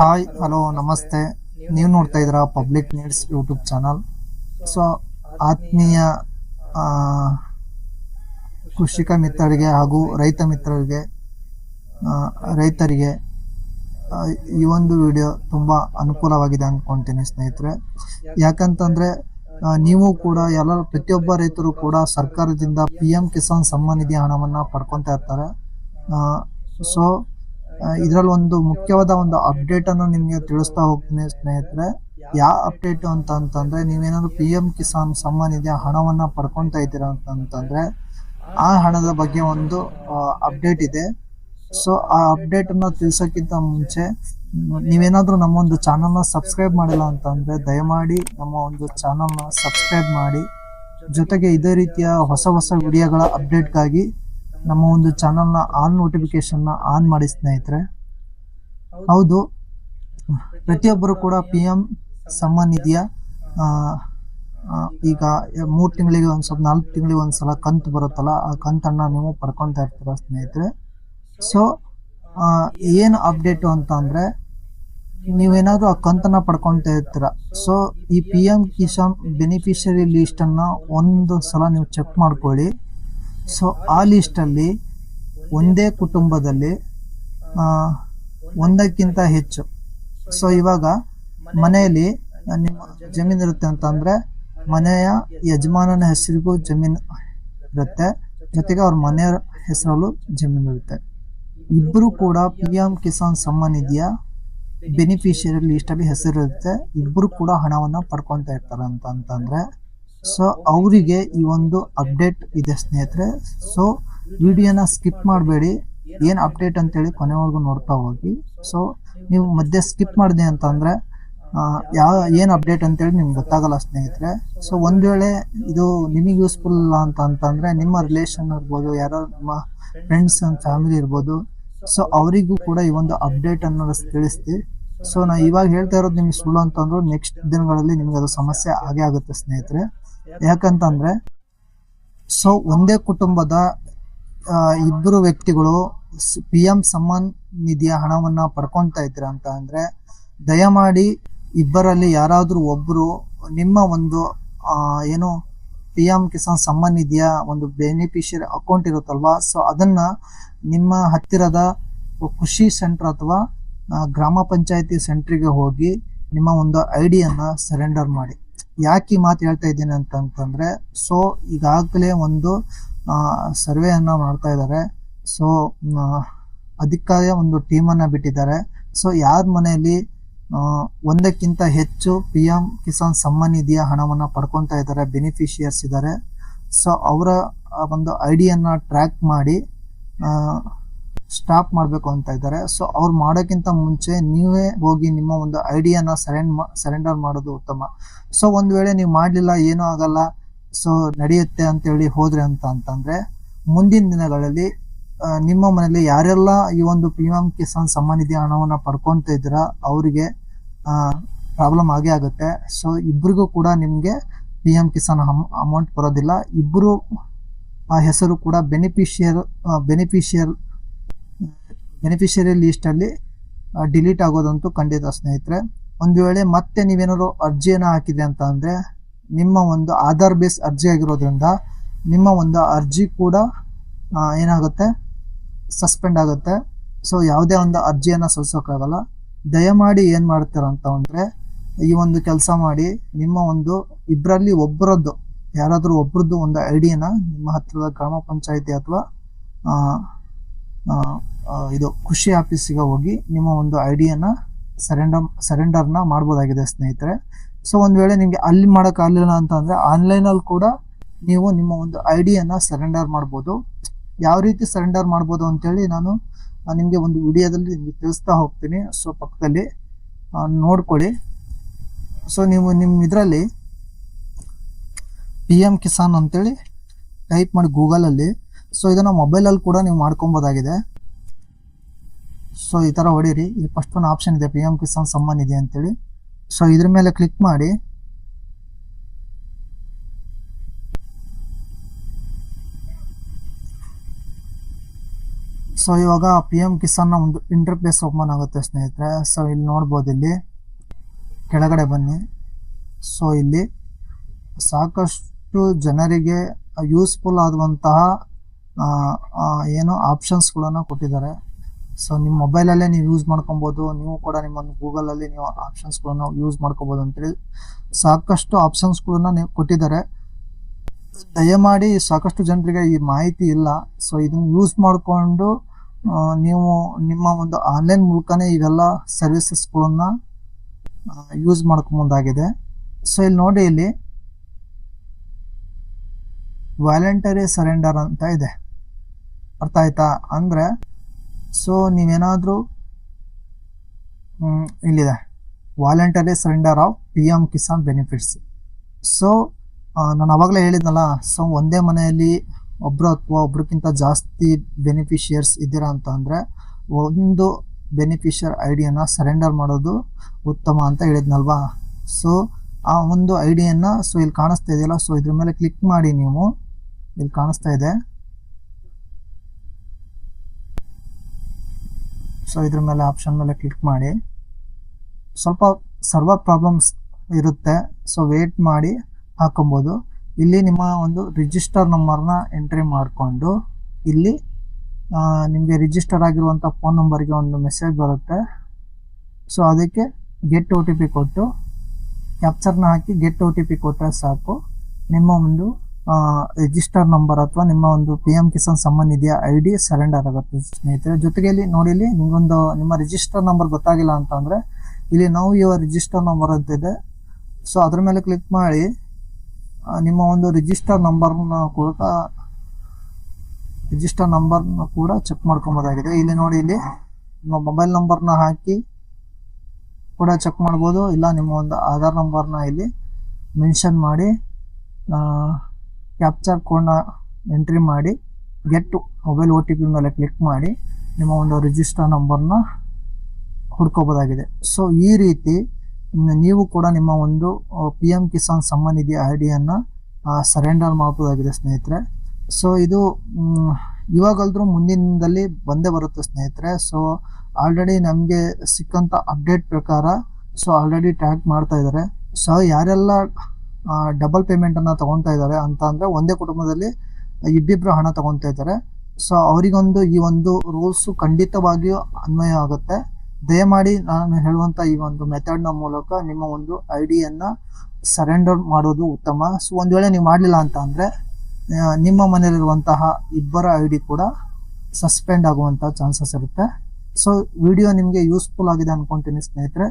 Hi hello ನಮಸ್ತೆ. ನೀವು ನೋಡ್ತಾ ಇದ್ದೀರಾ public needs YouTube channel so ಆತ್ಮೀಯ ಕೃಷಿಕ ಮಿತ್ರರಿಗೆ ಹಾಗೂ ರೈತ ಮಿತ್ರರಿಗೆ ರೈತರಿಗೆ ಈ ಒಂದು ವಿಡಿಯೋ ತುಂಬ ಅನುಕೂಲವಾಗಿದೆ ಅಂದ್ಕೊಂತೀನಿ ಸ್ನೇಹಿತರೆ. ಯಾಕಂತಂದರೆ ನೀವು ಕೂಡ, ಎಲ್ಲ, ಪ್ರತಿಯೊಬ್ಬ ರೈತರು ಕೂಡ ಸರ್ಕಾರದಿಂದ ಪಿ ಎಂ ಕಿಸಾನ್ ಸಮ್ಮಾನ್ ನಿಧಿ ಹಣವನ್ನು ಪಡ್ಕೊತಾ ಇರ್ತಾರೆ. ಸೊ ಇದರಲ್ಲಿ ಒಂದು ಮುಖ್ಯವಾದ ಒಂದು ಅಪ್ಡೇಟ್ ಅನ್ನು ನಿಮಗೆ ತಿಳಿಸ್ತಾ ಹೋಗ್ತೀನಿ ಸ್ನೇಹಿತರೆ. ಯಾವ ಅಪ್ಡೇಟ್ ಅಂತ ಅಂತಂದ್ರೆ, ನೀವೇನಾದ್ರು ಪಿ ಎಂ ಕಿಸಾನ್ ಸಮ್ಮಾನ್ ಇದೆಯಾ ಹಣವನ್ನ ಪಡ್ಕೊಂತಾ ಇದ್ದೀರಾ ಅಂತಂತಂದ್ರೆ ಆ ಹಣದ ಬಗ್ಗೆ ಒಂದು ಅಪ್ಡೇಟ್ ಇದೆ. ಸೊ ಆ ಅಪ್ಡೇಟ್ ಅನ್ನ ತಿಳಿಸೋಕ್ಕಿಂತ ಮುಂಚೆ, ನೀವೇನಾದ್ರೂ ನಮ್ಮ ಒಂದು ಚಾನಲ್ನ ಸಬ್ಸ್ಕ್ರೈಬ್ ಮಾಡಿಲ್ಲ ಅಂತಂದ್ರೆ, ದಯಮಾಡಿ ನಮ್ಮ ಒಂದು ಚಾನಲ್ನ ಸಬ್ಸ್ಕ್ರೈಬ್ ಮಾಡಿ. ಜೊತೆಗೆ ಇದೇ ರೀತಿಯ ಹೊಸ ಹೊಸ ವಿಡಿಯೋಗಳ ಅಪ್ಡೇಟ್ಗಾಗಿ ನಮ್ಮ ಒಂದು ಚಾನಲ್ನ ಆನ್ ನೋಟಿಫಿಕೇಶನ್ನ ಆನ್ ಮಾಡಿ ಸ್ನೇಹಿತರೆ. ಹೌದು. ಪ್ರತಿಯೊಬ್ಬರು ಕೂಡ ಪಿ ಎಂ ಸಮ್ಮಾನ್ ನಿಧಿಯ ಈಗ ಮೂರು ತಿಂಗಳಿಗೆ ಒಂದು ಸ್ವಲ್ಪ, ನಾಲ್ಕು ತಿಂಗಳಿಗೆ ಒಂದ್ಸಲ ಕಂತು ಬರುತ್ತಲ್ಲ, ಆ ಕಂತನ್ನು ನೀವು ಪಡ್ಕೊತಾ ಇರ್ತೀರ ಸ್ನೇಹಿತರೆ. ಸೊ ಏನು ಅಪ್ಡೇಟು ಅಂತ ಅಂದರೆ, ನೀವೇನಾದರೂ ಆ ಕಂತನ್ನು ಪಡ್ಕೊತಾ ಇರ್ತೀರ. ಸೊ ಈ ಪಿ ಎಂ ಕಿಸಾನ್ ಬೆನಿಫಿಷರಿ ಲೀಸ್ಟನ್ನು ಒಂದು ಸಲ ನೀವು ಚೆಕ್ ಮಾಡ್ಕೊಳ್ಳಿ. ಸೊ, ಆ ಲಿಸ್ಟಲ್ಲಿ ಒಂದೇ ಕುಟುಂಬದಲ್ಲಿ ಒಂದಕ್ಕಿಂತ ಹೆಚ್ಚು. ಸೊ, ಇವಾಗ ಮನೆಯಲ್ಲಿ ನಿಮ್ಮ ಜಮೀನು ಇರುತ್ತೆ ಅಂತಂದ್ರೆ ಮನೆಯ ಯಜಮಾನನ ಹೆಸರಿಗೂ ಜಮೀನು ಇರುತ್ತೆ. ಜೊತೆಗೆ ಅವ್ರ ಮನೆಯ ಹೆಸರಲ್ಲೂ ಜಮೀನು ಇರುತ್ತೆ. ಇಬ್ಬರು ಕೂಡ ಪಿ ಎಂ ಕಿಸಾನ್ ಸಮ್ಮಾನ್ ನಿಧಿಯ ಬೆನಿಫಿಷಿಯರಿ ಲಿಸ್ಟಲ್ಲಿ ಹೆಸರಿರುತ್ತೆ. ಇಬ್ಬರು ಕೂಡ ಹಣವನ್ನು ಪಡ್ಕೊತಾ ಇರ್ತಾರೆ ಅಂತ ಅಂತಂದ್ರೆ ಸೊ ಅವರಿಗೆ ಈ ಒಂದು ಅಪ್ಡೇಟ್ ಇದೆ ಸ್ನೇಹಿತರೆ. ಸೊ ವಿಡಿಯೋನ ಸ್ಕಿಪ್ ಮಾಡಬೇಡಿ. ಏನು ಅಪ್ಡೇಟ್ ಅಂತೇಳಿ ಕೊನೆವರೆಗೂ ನೋಡ್ತಾ ಹೋಗಿ. ಸೊ ನೀವು ಮಧ್ಯೆ ಸ್ಕಿಪ್ ಮಾಡಿದೆ ಅಂತಂದರೆ ಯಾವ, ಏನು ಅಪ್ಡೇಟ್ ಅಂತೇಳಿ ನಿಮ್ಗೆ ಗೊತ್ತಾಗಲ್ಲ ಸ್ನೇಹಿತರೆ. ಸೊ ಒಂದು ವೇಳೆ ಇದು ನಿಮಗೆ ಯೂಸ್ಫುಲ್ ಇಲ್ಲ ಅಂತ ಅಂತಂದರೆ, ನಿಮ್ಮ ರಿಲೇಷನ್ ಇರ್ಬೋದು, ಯಾರೋ ನಿಮ್ಮ ಫ್ರೆಂಡ್ಸ್ ಅಂಡ್ ಫ್ಯಾಮಿಲಿ ಇರ್ಬೋದು. ಸೊ ಅವರಿಗೂ ಕೂಡ ಈ ಒಂದು ಅಪ್ಡೇಟ್ ಅನ್ನೋದು ತಿಳಿಸ್ತಿ ಸೊ ನಾ ಇವಾಗ ಹೇಳ್ತಾ ಇರೋದು ನಿಮ್ಗೆ ಸುಳ್ಳು ಅಂತಂದ್ರು ನೆಕ್ಸ್ಟ್ ದಿನಗಳಲ್ಲಿ ನಿಮ್ಗೆ ಅದು ಸಮಸ್ಯೆ ಆಗೇ ಆಗುತ್ತೆ ಸ್ನೇಹಿತರೆ. ಯಾಕಂತಂದ್ರೆ, ಸೊ, ಒಂದೇ ಕುಟುಂಬದ ಇಬ್ಬರು ವ್ಯಕ್ತಿಗಳು ಪಿ ಎಂ ಸಮ್ಮಾನ್ ನಿಧಿಯ ಹಣವನ್ನ ಪಡ್ಕೊಂತಾ ಇದ್ದೀರಾ ಅಂತ ಅಂದ್ರೆ, ದಯಮಾಡಿ ಇಬ್ಬರಲ್ಲಿ ಯಾರಾದ್ರೂ ಒಬ್ರು ನಿಮ್ಮ ಒಂದು ಏನು ಪಿ ಎಂ ಕಿಸಾನ್ ಸಮ್ಮಾನ್ ನಿಧಿಯ ಒಂದು ಬೆನಿಫಿಷಿಯರಿ ಅಕೌಂಟ್ ಇರುತ್ತಲ್ವಾ, ಸೊ ಅದನ್ನ ನಿಮ್ಮ ಹತ್ತಿರದ ಕೃಷಿ ಸೆಂಟರ್ ಅಥವಾ ಗ್ರಾಮ ಪಂಚಾಯತಿ ಸೆಂಟ್ರಿಗೆ ಹೋಗಿ ನಿಮ್ಮ ಒಂದು ಐಡಿಯನ್ನು ಡಿಯನ್ನ ಸರೆಂಡರ್ ಮಾಡಿ. ಯಾಕೆ ಈ ಮಾತು ಹೇಳ್ತಾ ಇದ್ದೀನಿ ಅಂತಂತಂದ್ರೆ ಸೊ ಈಗಾಗಲೇ ಒಂದು ಸರ್ವೆಯನ್ನ ಮಾಡ್ತಾ ಇದ್ದಾರೆ ಸೊ ಅದಕ್ಕಾಗಿ ಒಂದು ಟೀಮನ್ನ ಬಿಟ್ಟಿದ್ದಾರೆ. ಸೊ ಯಾರ ಮನೆಯಲ್ಲಿ ಒಂದಕ್ಕಿಂತ ಹೆಚ್ಚು ಪಿ ಎಂ ಕಿಸಾನ್ ಸಮ್ಮಾನ್ ನಿಧಿಯ ಹಣವನ್ನು ಪಡ್ಕೊತಾ ಇದ್ದಾರೆ ಬೆನಿಫಿಷಿಯರ್ಸ್ ಇದ್ದಾರೆ ಸೊ ಅವರ ಒಂದು ಐಡಿಯನ್ನು ಡಿಯನ್ನ ಟ್ರ್ಯಾಕ್ ಮಾಡಿ ಸ್ಟಾಪ್ ಮಾಡಬೇಕು ಅಂತ ಇದ್ದಾರೆ. ಸೊ ಅವ್ರು ಮಾಡೋಕ್ಕಿಂತ ಮುಂಚೆ ನೀವೇ ಹೋಗಿ ನಿಮ್ಮ ಒಂದು ಐಡಿಯಾನ ಸರೆಂಡ್ ಸರೆಂಡರ್ ಮಾಡೋದು ಉತ್ತಮ. ಸೊ ಒಂದು ವೇಳೆ ನೀವು ಮಾಡಲಿಲ್ಲ, ಏನೂ ಆಗಲ್ಲ ಸೊ ನಡೆಯುತ್ತೆ ಅಂತೇಳಿ ಹೋದ್ರೆ ಅಂತ ಅಂತಂದ್ರೆ, ಮುಂದಿನ ದಿನಗಳಲ್ಲಿ ನಿಮ್ಮ ಮನೆಯಲ್ಲಿ ಯಾರೆಲ್ಲ ಈ ಒಂದು ಪಿ ಎಂ ಕಿಸಾನ್ ಸಮ್ಮಾನ್ ನಿಧಿ ಹಣವನ್ನ ಪಡ್ಕೊಂತ ಇದ್ದೀರಾ, ಅವರಿಗೆ ಪ್ರಾಬ್ಲಮ್ ಆಗೇ ಆಗುತ್ತೆ. ಸೊ ಇಬ್ಬರಿಗೂ ಕೂಡ ನಿಮಗೆ ಪಿ ಎಂ ಕಿಸಾನ್ ಅಮೌಂಟ್ ಬರೋದಿಲ್ಲ. ಇಬ್ಬರು ಆ, ಹೆಸರು ಕೂಡ ಬೆನಿಫಿಷಿಯರ್ ಬೆನಿಫಿಷಿಯರ್ ಬೆನಿಫಿಷಿಯರಿ ಲಿಸ್ಟ್ ಅಲ್ಲಿ ಡಿಲೀಟ್ ಆಗೋದಂತೂ ಖಂಡಿತ ಸ್ನೇಹಿತರೆ. ಒಂದು ವೇಳೆ ಮತ್ತೆ ನೀವೇನಾದ್ರು ಅರ್ಜಿಯನ್ನು ಹಾಕಿದೆ ಅಂತ ಅಂದರೆ, ನಿಮ್ಮ ಒಂದು ಆಧಾರ್ ಬೇಸ್ ಅರ್ಜಿ ಆಗಿರೋದ್ರಿಂದ ನಿಮ್ಮ ಒಂದು ಅರ್ಜಿ ಕೂಡ ಏನಾಗುತ್ತೆ? ಸಸ್ಪೆಂಡ್ ಆಗುತ್ತೆ. ಸೊ, ಯಾವುದೇ ಒಂದು ಅರ್ಜಿಯನ್ನು ಸಲ್ಲಿಸೋಕ್ಕಾಗಲ್ಲ ದಯಮಾಡಿ ಏನು ಮಾಡ್ತೀರ ಅಂತ ಅಂದರೆ, ಈ ಒಂದು ಕೆಲಸ ಮಾಡಿ ನಿಮ್ಮ ಒಂದು ಇಬ್ಬರಲ್ಲಿ ಒಬ್ಬರದ್ದು ಯಾರಾದರೂ ಒಬ್ಬರದ್ದು ಒಂದು ಐಡಿಯನ್ನು ನಿಮ್ಮ ಹತ್ತಿರದ ಗ್ರಾಮ ಪಂಚಾಯಿತಿ ಅಥವಾ ಇದು ಖುಷಿ ಆಫೀಸಿಗೆ ಹೋಗಿ ನಿಮ್ಮ ಒಂದು ಐಡಿಯನ್ನ ಸರೆಂಡರ್ ಸರೆಂಡರ್ನ ಮಾಡ್ಬೋದಾಗಿದೆ ಸ್ನೇಹಿತರೆ. ಸೊ ಒಂದ್ ವೇಳೆ ನಿಮಗೆ ಅಲ್ಲಿ ಮಾಡಕ್ ಆಗ್ಲಿಲ್ಲ ಅಂತ ಅಂದ್ರೆ ಆನ್ಲೈನ್ ಅಲ್ಲಿ ಕೂಡ ನೀವು ನಿಮ್ಮ ಒಂದು ಐಡಿಯನ್ನು ಸರೆಂಡರ್ ಮಾಡ್ಬೋದು. ಯಾವ ರೀತಿ ಸರೆಂಡರ್ ಮಾಡ್ಬೋದು ಅಂತೇಳಿ ನಾನು ನಿಮಗೆ ನಿಮ್ಗೆ ಒಂದು ವಿಡಿಯೋದಲ್ಲಿ ನಿಮ್ಗೆ ತಿಳಿಸ್ತಾ ಹೋಗ್ತೀನಿ. ಸೊ ಪಕ್ಕದಲ್ಲಿ ನೋಡ್ಕೊಳ್ಳಿ. ಸೊ ನೀವು ನಿಮ್ಮ ಇದರಲ್ಲಿ ಪಿ ಎಂ ಕಿಸಾನ್ ಅಂತೇಳಿ ಟೈಪ್ ಮಾಡಿ ಗೂಗಲಲ್ಲಿ. ಸೊ ಇದನ್ನ ಮೊಬೈಲಲ್ಲಿ ಕೂಡ ನೀವು ಮಾಡ್ಕೊಬೋದಾಗಿದೆ. ಸೊ ಈ ಥರ ಹೊಡೀರಿ. ಈ ಫಸ್ಟ್ ಒಂದು ಆಪ್ಷನ್ ಇದೆ. ಪಿ ಎಂ ಕಿಸಾನ್ ಸಮ್ಮಾನ್ ಇದೆ ಅಂತೇಳಿ. ಸೊ ಇದ್ರ ಮೇಲೆ ಕ್ಲಿಕ್ ಮಾಡಿ. ಸೊ ಇವಾಗ ಪಿ ಎಂ ಕಿಸಾನ್ನ ಒಂದು ಇಂಟರ್ಫೇಸ್ ಓಪನ್ ಆಗುತ್ತೆ ಸ್ನೇಹಿತರೆ. ಸೊ ಇಲ್ಲಿ ನೋಡ್ಬೋದು ಇಲ್ಲಿ. ಕೆಳಗಡೆ ಬನ್ನಿ. ಸೊ ಇಲ್ಲಿ ಸಾಕಷ್ಟು ಜನರಿಗೆ ಯೂಸ್ಫುಲ್ ಆಗುವಂತಹ ಏನು ಆಪ್ಷನ್ಸ್ಗಳನ್ನು ಕೊಟ್ಟಿದ್ದಾರೆ. ಸೊ ನಿಮ್ಮ ಮೊಬೈಲಲ್ಲೇ ನೀವು ಯೂಸ್ ಮಾಡ್ಕೊಬೋದು. ನೀವು ಕೂಡ ನಿಮ್ಮ ಗೂಗಲಲ್ಲಿ ನೀವು ಆಪ್ಷನ್ಸ್ಗಳನ್ನು ಯೂಸ್ ಮಾಡ್ಕೋಬಹುದು ಅಂತ ಹೇಳಿ ಸಾಕಷ್ಟು ಆಪ್ಷನ್ಸ್ಗಳನ್ನ ನೀವು ಕೊಟ್ಟಿದ್ದಾರೆ. ದಯಮಾಡಿ ಸಾಕಷ್ಟು ಜನರಿಗೆ ಈ ಮಾಹಿತಿ ಇಲ್ಲ. ಸೊ ಇದನ್ನು ಯೂಸ್ ಮಾಡಿಕೊಂಡು ನೀವು ನಿಮ್ಮ ಒಂದು ಆನ್ಲೈನ್ ಮೂಲಕನೇ ಇವೆಲ್ಲ ಸರ್ವಿಸಸ್ಗಳನ್ನ ಯೂಸ್ ಮಾಡ್ಕೊಂಬಂದಾಗಿದೆ ಸೊ ಇಲ್ಲಿ ನೋಡಿ ಇಲ್ಲಿ ವ್ಯಾಲಂಟರಿ ಸರೆಂಡರ್ ಅಂತ ಇದೆ. ಅರ್ಥ ಆಯ್ತಾ? ಅಂದರೆ ಸೊ ನೀವೇನಾದರೂ ಇಲ್ಲಿದೆ. Voluntary surrender of P M Kisan benefits so ನಾನು ಅವಾಗಲೇ ಹೇಳಿದ್ನಲ್ಲ ಸೊ ಒಂದೇ ಮನೆಯಲ್ಲಿ ಒಬ್ಬರು ಅಥವಾ ಒಬ್ರಕ್ಕಿಂತ ಜಾಸ್ತಿ ಬೆನಿಫಿಷಿಯರ್ಸ್ ಇದ್ದೀರಾ ಅಂತ ಅಂದರೆ, ಒಂದು ಬೆನಿಫಿಷಿಯರ್ ಐ ಡಿಯನ್ನು ಸರೆಂಡರ್ ಮಾಡೋದು ಉತ್ತಮ ಅಂತ ಹೇಳಿದ್ನಲ್ವಾ? ಸೊ ಆ ಒಂದು ಐ ಡಿಯನ್ನು ಸೊ ಇಲ್ಲಿ ಕಾಣಿಸ್ತಾ ಇದೆಯಲ್ಲ ಸೊ ಇದ್ರ ಮೇಲೆ ಕ್ಲಿಕ್ ಮಾಡಿ ನೀವು. ಇಲ್ಲಿ ಕಾಣಿಸ್ತಾ ಇದೆ. ಸೊ ಇದ್ರ ಮೇಲೆ ಆಪ್ಷನ್ ಮೇಲೆ ಕ್ಲಿಕ್ ಮಾಡಿ. ಸ್ವಲ್ಪ ಸರ್ವರ್ ಪ್ರಾಬ್ಲಮ್ಸ್ ಇರುತ್ತೆ. ಸೊ ವೇಟ್ ಮಾಡಿ ಹಾಕೊಬೋದು. ಇಲ್ಲಿ ನಿಮ್ಮ ಒಂದು ರಿಜಿಸ್ಟರ್ ನಂಬರ್ನ ಎಂಟ್ರಿ ಮಾಡಿಕೊಂಡು, ಇಲ್ಲಿ ನಿಮಗೆ ರಿಜಿಸ್ಟರ್ ಆಗಿರುವಂಥ ಫೋನ್ ನಂಬರ್ಗೆ ಒಂದು ಮೆಸೇಜ್ ಬರುತ್ತೆ. ಸೊ ಅದಕ್ಕೆ ಗೆಟ್ ಒ ಟಿ ಪಿ ಕೊಟ್ಟು ಕ್ಯಾಪ್ಚರ್ನ ಹಾಕಿ ಗೆಟ್ ಒ ಟಿ ಪಿ ಕೊಟ್ಟರೆ ಸಾಕು. ನಿಮ್ಮ ಒಂದು ರಿಜಿಸ್ಟರ್ ನಂಬರ್ ಅಥವಾ ನಿಮ್ಮ ಒಂದು ಪಿ ಎಂ ಕಿಸಾನ್ ಸಮ್ಮಾನ್ ನಿಧಿಯ ಐ ಡಿ ಸರೆಂಡರ್ ಆಗುತ್ತೆ ಸ್ನೇಹಿತರೆ. ಜೊತೆಗೆ ಇಲ್ಲಿ ನೋಡಿ ಇಲ್ಲಿ ನಿಮಗೊಂದು, ನಿಮ್ಮ ರಿಜಿಸ್ಟರ್ ನಂಬರ್ ಗೊತ್ತಾಗಿಲ್ಲ ಅಂತ ಇಲ್ಲಿ ನಾವು ಯುವರ್ ರಿಜಿಸ್ಟರ್ ನಂಬರ್ ಅಂತ ಇದೆ. ಸೊ ಅದ್ರ ಮೇಲೆ ಕ್ಲಿಕ್ ಮಾಡಿ ನಿಮ್ಮ ಒಂದು ರಿಜಿಸ್ಟರ್ ನಂಬರ್ನ ಕೂಡ ರಿಜಿಸ್ಟರ್ ನಂಬರ್ನ ಕೂಡ ಚೆಕ್ ಮಾಡ್ಕೊಬೋದಾಗಿದೆ. ಇಲ್ಲಿ ನೋಡಿ, ಇಲ್ಲಿ ನಿಮ್ಮ ಮೊಬೈಲ್ ನಂಬರ್ನ ಹಾಕಿ ಕೂಡ ಚೆಕ್ ಮಾಡ್ಬೋದು. ಇಲ್ಲ, ನಿಮ್ಮ ಒಂದು ಆಧಾರ್ ನಂಬರ್ನ ಇಲ್ಲಿ ಮೆನ್ಷನ್ ಮಾಡಿ ಕ್ಯಾಪ್ಚರ್ ಕೋಡ್ನ ಎಂಟ್ರಿ ಮಾಡಿ get mobile O T P ಮೇಲೆ ಕ್ಲಿಕ್ ಮಾಡಿ, ನಿಮ್ಮ ಒಂದು ರಿಜಿಸ್ಟರ್ ನಂಬರ್ನ ಹುಡ್ಕೋಬೋದಾಗಿದೆ. ಸೊ ಈ ರೀತಿ ನೀವು ಕೂಡ ನಿಮ್ಮ ಒಂದು P M Kisan Samman I ಡಿಯನ್ನು surrender ಮಾಡ್ಬೋದಾಗಿದೆ ಸ್ನೇಹಿತರೆ. ಸೊ ಇದು ಇವಾಗಲ್ದ್ರೂ ಮುಂದಿನದಲ್ಲಿ ಬಂದೇ ಬರುತ್ತೆ ಸ್ನೇಹಿತರೆ. ಸೊ ಆಲ್ರೆಡಿ ನಮಗೆ ಸಿಕ್ಕಂಥ ಅಪ್ಡೇಟ್ ಪ್ರಕಾರ ಸೊ ಆಲ್ರೆಡಿ ಟ್ರ್ಯಾಕ್ ಮಾಡ್ತಾ ಇದ್ದಾರೆ ಸೊ ಯಾರೆಲ್ಲ ಡಬಲ್ ಪೇಮೆಂಟನ್ನು ತಗೊತಾ ಇದ್ದಾರೆ ಅಂತ ಅಂದರೆ ಒಂದೇ ಕುಟುಂಬದಲ್ಲಿ ಇಬ್ಬಿಬ್ರು ಹಣ ತಗೊತಾ ಇದ್ದಾರೆ. ಸೊ ಅವರಿಗೊಂದು ಈ ಒಂದು ರೂಲ್ಸು ಖಂಡಿತವಾಗಿಯೂ ಅನ್ವಯ ಆಗುತ್ತೆ. ದಯಮಾಡಿ ನಾನು ಹೇಳುವಂತ ಈ ಒಂದು ಮೆಥಡ್ನ ಮೂಲಕ ನಿಮ್ಮ ಒಂದು ಐ ಡಿಯನ್ನು ಸರೆಂಡರ್ ಮಾಡೋದು ಉತ್ತಮ. ಸೊ ಒಂದು ವೇಳೆ ನೀವು ಮಾಡಲಿಲ್ಲ ಅಂತ ಅಂದರೆ ನಿಮ್ಮ ಮನೆಯಲ್ಲಿರುವಂತಹ ಇಬ್ಬರ ಐ ಡಿ ಕೂಡ ಸಸ್ಪೆಂಡ್ ಆಗುವಂಥ ಚಾನ್ಸಸ್ ಇರುತ್ತೆ. ಸೊ ವಿಡಿಯೋ ನಿಮಗೆ ಯೂಸ್ಫುಲ್ ಆಗಿದೆ ಅನ್ಕೊಂತೀನಿ ಸ್ನೇಹಿತರೆ.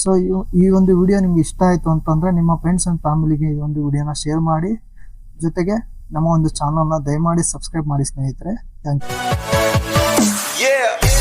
ಸೊ ಈ ಒಂದು ವಿಡಿಯೋ ನಿಮ್ಗೆ ಇಷ್ಟ ಆಯಿತು ಅಂತಂದರೆ ನಿಮ್ಮ ಫ್ರೆಂಡ್ಸ್ ಅಂಡ್ ಫ್ಯಾಮಿಲಿಗೆ ಈ ಒಂದು ವಿಡಿಯೋನ ಶೇರ್ ಮಾಡಿ. ಜೊತೆಗೆ ನಮ್ಮ ಒಂದು ಚಾನಲ್ನ ದಯಮಾಡಿ ಸಬ್ಸ್ಕ್ರೈಬ್ ಮಾಡಿ ಸ್ನೇಹಿತರೆ. Thank you.